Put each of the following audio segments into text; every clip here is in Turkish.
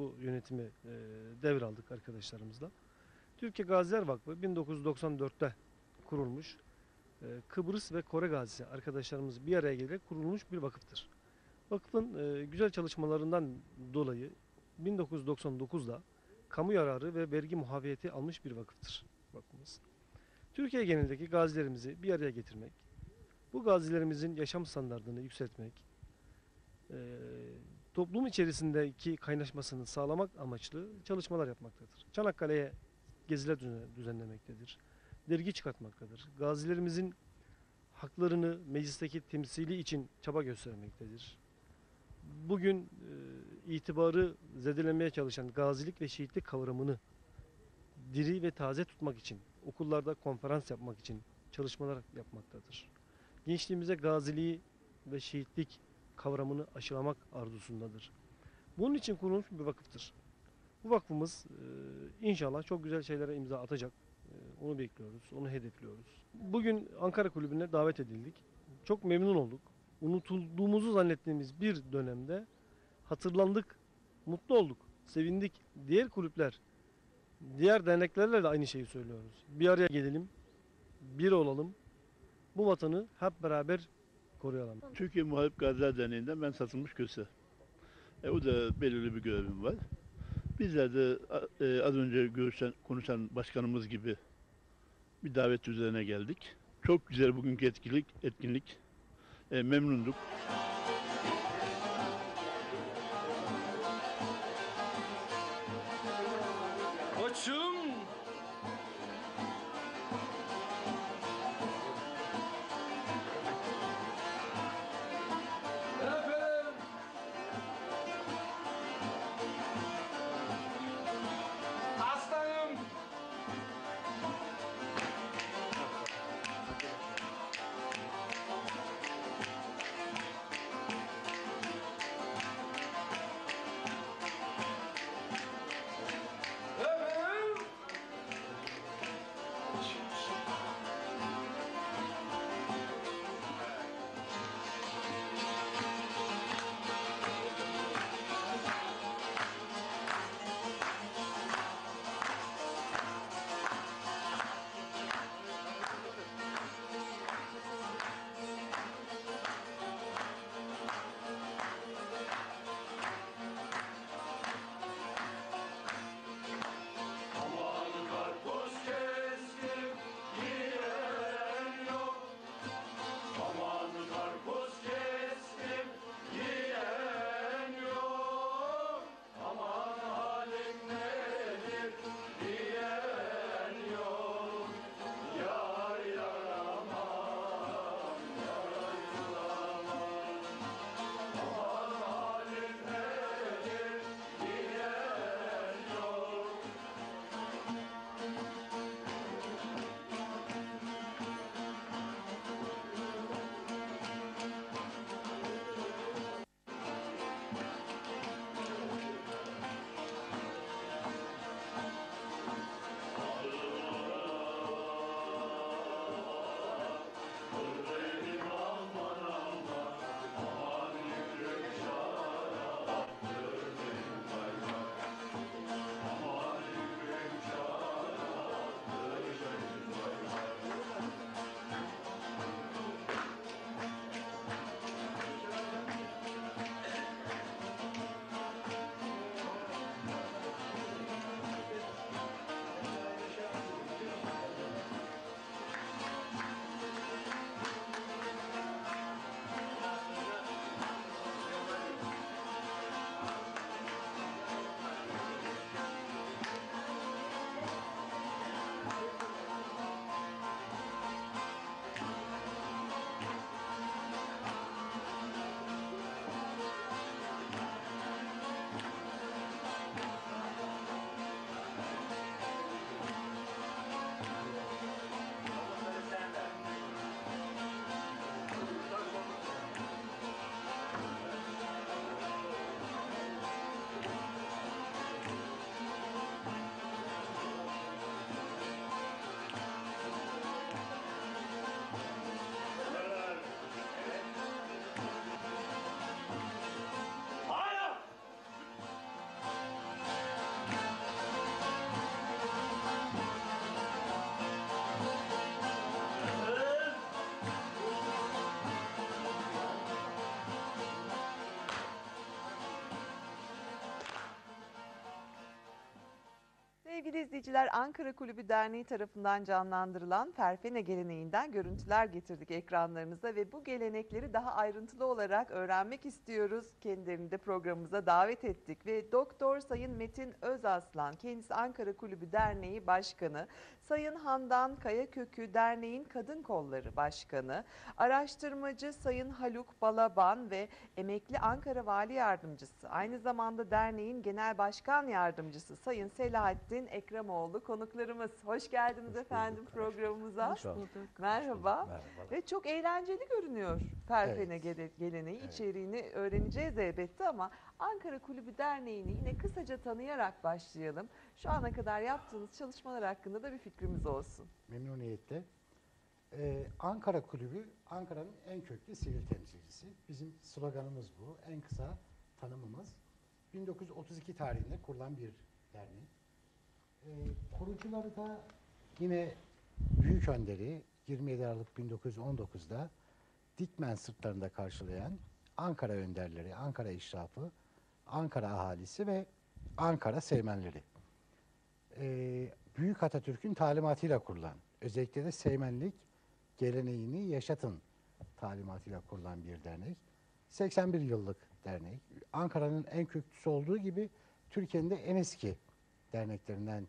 bu yönetimi e, devraldık arkadaşlarımızla. Türkiye Gaziler Vakfı 1994'te kurulmuş. e, Kıbrıs ve Kore gazisi arkadaşlarımız bir araya gelerek kurulmuş bir vakıftır. Vakıfın e, güzel çalışmalarından dolayı 1999'da kamu yararı ve vergi muafiyeti almış bir vakıftır vakfımız. Türkiye genelindeki gazilerimizi bir araya getirmek, bu gazilerimizin yaşam standartını yükseltmek, e, toplum içerisindeki kaynaşmasını sağlamak amaçlı çalışmalar yapmaktadır. Çanakkale'ye geziler düzen- düzenlemektedir. Dergi çıkartmaktadır. Gazilerimizin haklarını meclisteki temsili için çaba göstermektedir. Bugün e, itibarı zedelemeye çalışan gazilik ve şehitlik kavramını diri ve taze tutmak için, okullarda konferans yapmak için çalışmalar yapmaktadır. Gençliğimize gaziliği ve şehitlik kavramını aşılamak arzusundadır. Bunun için kurulmuş bir vakıftır. Bu vakfımız e, inşallah çok güzel şeylere imza atacak. E, onu bekliyoruz, onu hedefliyoruz. Bugün Ankara Kulübü'ne davet edildik. Çok memnun olduk. Unutulduğumuzu zannettiğimiz bir dönemde hatırlandık, mutlu olduk, sevindik. Diğer kulüpler, diğer derneklerle de aynı şeyi söylüyoruz. Bir araya gelelim, bir olalım. Bu vatanı hep beraber koruyalım. Türkiye Muharip Gaziler Derneği'nden ben satılmış köse. E, o da belirli bir görevim var. Bizler de e, az önce görüşen, konuşan başkanımız gibi bir davet üzerine geldik. Çok güzel bugünkü etkinlik, etkinlik. E, memnunduk. Sevgili izleyiciler Ankara Kulübü Derneği tarafından canlandırılan Ferfene geleneğinden görüntüler getirdik ekranlarınıza ve bu gelenekleri daha ayrıntılı olarak öğrenmek istiyoruz. Kendilerini de programımıza davet ettik ve Doktor Sayın Metin Özaslan kendisi Ankara Kulübü Derneği Başkanı, Sayın Handan Kayakökü Derneğin Kadın Kolları Başkanı, araştırmacı Sayın Haluk Balaban ve emekli Ankara Vali Yardımcısı, aynı zamanda derneğin Genel Başkan Yardımcısı Sayın Selahattin Ekremoğlu konuklarımız. Hoş geldiniz efendim programımıza. Hoş bulduk. Merhaba. Merhabalar. Ve çok eğlenceli görünüyor Ferfene Evet. gele- geleneği. Evet. İçeriğini öğreneceğiz elbette ama Ankara Kulübü Derneği'ni yine kısaca tanıyarak başlayalım. Şu ana kadar yaptığınız çalışmalar hakkında da bir fikrimiz olsun. Memnuniyetle. Ee, Ankara Kulübü, Ankara'nın en köklü sivil temsilcisi. Bizim sloganımız bu. En kısa tanımımız. 1932 tarihinde kurulan bir dernek. Ee, kurucuları da yine Büyük Önderi 27 Aralık 1919'da Dikmen sırtlarında karşılayan Ankara önderleri, Ankara işrafı, Ankara ahalisi ve Ankara sevmenleri. Ee, Büyük Atatürk'ün talimatıyla kurulan, özellikle de Seymenlik geleneğini yaşatın talimatıyla kurulan bir dernek. 81 yıllık dernek. Ankara'nın en köklüsü olduğu gibi Türkiye'nin de en eski derneklerinden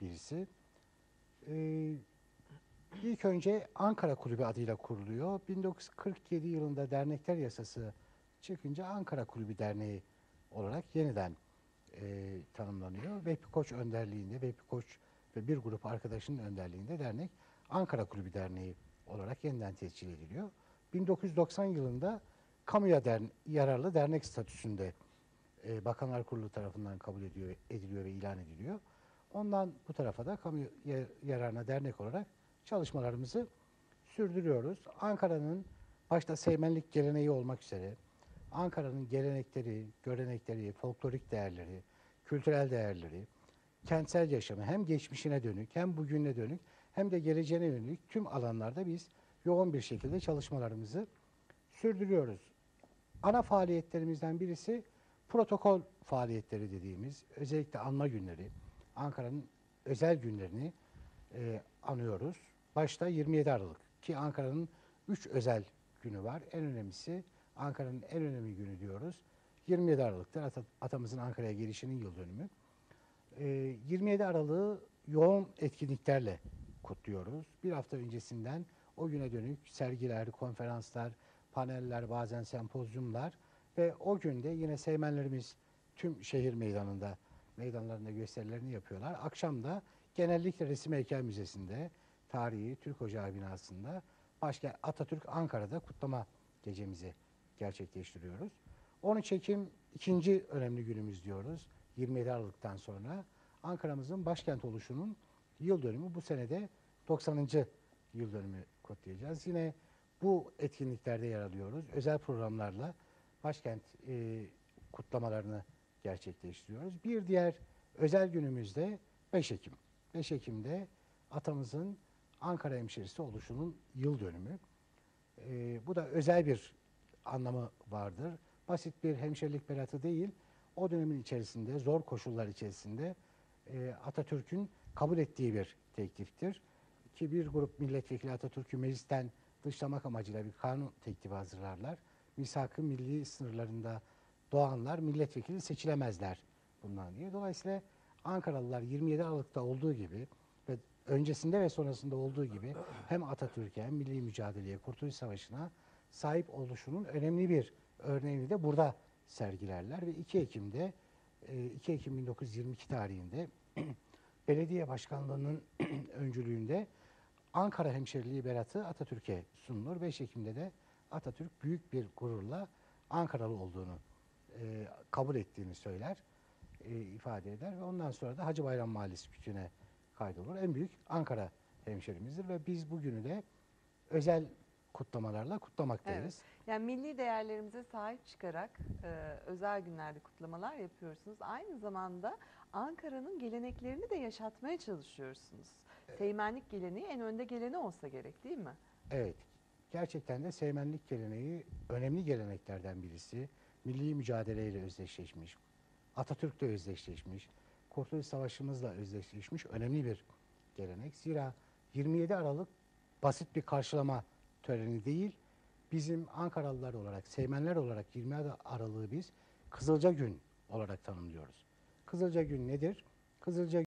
birisi. Ee, ilk önce Ankara Kulübü adıyla kuruluyor. 1947 yılında dernekler yasası çıkınca Ankara Kulübü Derneği olarak yeniden e, tanımlanıyor. Vehbi Koç önderliğinde, Vehbi Koç ve bir grup arkadaşının önderliğinde dernek Ankara Kulübü Derneği olarak yeniden tescil ediliyor. 1990 yılında kamuya dern- yararlı dernek statüsünde e, Bakanlar Kurulu tarafından kabul ediyor, ediliyor ve ilan ediliyor. Ondan bu tarafa da kamu ya- yararına dernek olarak çalışmalarımızı sürdürüyoruz. Ankara'nın başta seymenlik geleneği olmak üzere Ankara'nın gelenekleri, görenekleri, folklorik değerleri, kültürel değerleri, kentsel yaşamı hem geçmişine dönük hem bugüne dönük hem de geleceğine yönelik tüm alanlarda biz yoğun bir şekilde çalışmalarımızı sürdürüyoruz. Ana faaliyetlerimizden birisi protokol faaliyetleri dediğimiz özellikle anma günleri, Ankara'nın özel günlerini e, anıyoruz. Başta 27 Aralık ki Ankara'nın 3 özel günü var. En önemlisi Ankara'nın en önemli günü diyoruz. 27 Aralık'tır. Ata- atamızın Ankara'ya gelişinin yıl dönümü. E, 27 Aralık'ı yoğun etkinliklerle kutluyoruz. Bir hafta öncesinden o güne dönük sergiler, konferanslar, paneller, bazen sempozyumlar ve o günde yine seymenlerimiz tüm şehir meydanında meydanlarında gösterilerini yapıyorlar. Akşam da genellikle Resim Heykel Müzesi'nde, tarihi Türk Ocağı binasında başka Atatürk Ankara'da kutlama gecemizi gerçekleştiriyoruz. 13 Ekim ikinci önemli günümüz diyoruz. 27 Aralık'tan sonra Ankara'mızın başkent oluşunun yıl dönümü bu senede 90. yıl dönümü kutlayacağız. Yine bu etkinliklerde yer alıyoruz. Özel programlarla başkent e, kutlamalarını gerçekleştiriyoruz. Bir diğer özel günümüzde 5 Ekim. 5 Ekim'de atamızın Ankara hemşerisi oluşunun yıl dönümü. E, bu da özel bir anlamı vardır. Basit bir hemşerilik beratı değil, o dönemin içerisinde, zor koşullar içerisinde e, Atatürk'ün kabul ettiği bir tekliftir. Ki bir grup milletvekili Atatürk'ü meclisten dışlamak amacıyla bir kanun teklifi hazırlarlar. Misak-ı milli sınırlarında doğanlar milletvekili seçilemezler bundan diye. Dolayısıyla Ankaralılar 27 Aralık'ta olduğu gibi ve öncesinde ve sonrasında olduğu gibi hem Atatürk'e hem milli mücadeleye, Kurtuluş Savaşı'na sahip oluşunun önemli bir örneğini de burada sergilerler ve 2 Ekim'de e, 2 Ekim 1922 tarihinde belediye başkanlığının öncülüğünde Ankara hemşeriliği beratı Atatürk'e sunulur. 5 Ekim'de de Atatürk büyük bir gururla Ankaralı olduğunu e, kabul ettiğini söyler, e, ifade eder ve ondan sonra da Hacı Bayram Mahallesi kütüğüne kaydolur. En büyük Ankara hemşerimizdir ve biz bugünü de özel kutlamalarla kutlamaktayız. Yani milli değerlerimize sahip çıkarak e, özel günlerde kutlamalar yapıyorsunuz. Aynı zamanda Ankara'nın geleneklerini de yaşatmaya çalışıyorsunuz. Seymenlik geleneği en önde geleni olsa gerek değil mi? Evet. Gerçekten de seymenlik geleneği önemli geleneklerden birisi. Milli mücadeleyle özdeşleşmiş. Atatürk'le özdeşleşmiş. Kurtuluş Savaşımızla özdeşleşmiş önemli bir gelenek. Zira 27 Aralık basit bir karşılama töreni değil. Bizim Ankaralılar olarak, Seymenler olarak 27 Aralık'ı biz Kızılca Gün olarak tanımlıyoruz. Kızılca Gün nedir? Kızılca